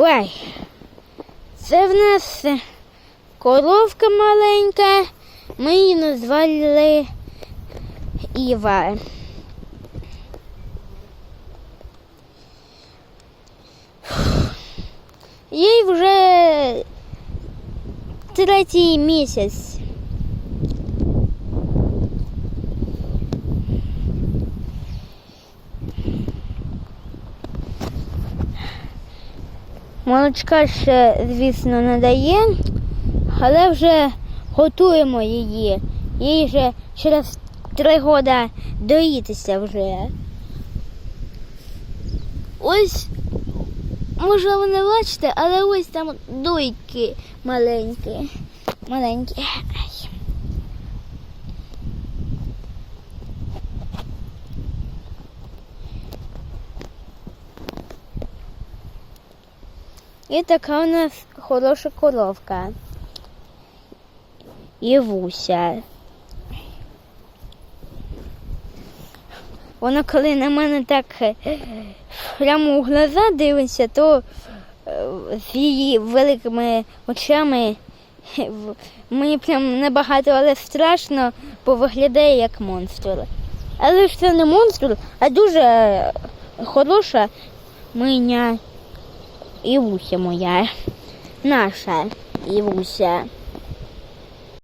Ой, це в нас коровка маленька. Ми її назвали Іва. Їй вже третій місяць. Молочка ще, звісно, не дає, але вже готуємо її. Їй вже через три роки доїтися вже. Ось, може ви не бачите, але ось там дойки маленькі. Маленькі. І така у нас хороша коровка. І вуся. Вона коли на мене так е, прямо у глаза дивиться, то е, з її великими очами е, мені прям небагато, але страшно, бо виглядає як монстр. Але ж це не монстр, а дуже хороша миня Івуся моя. Наша Івуся.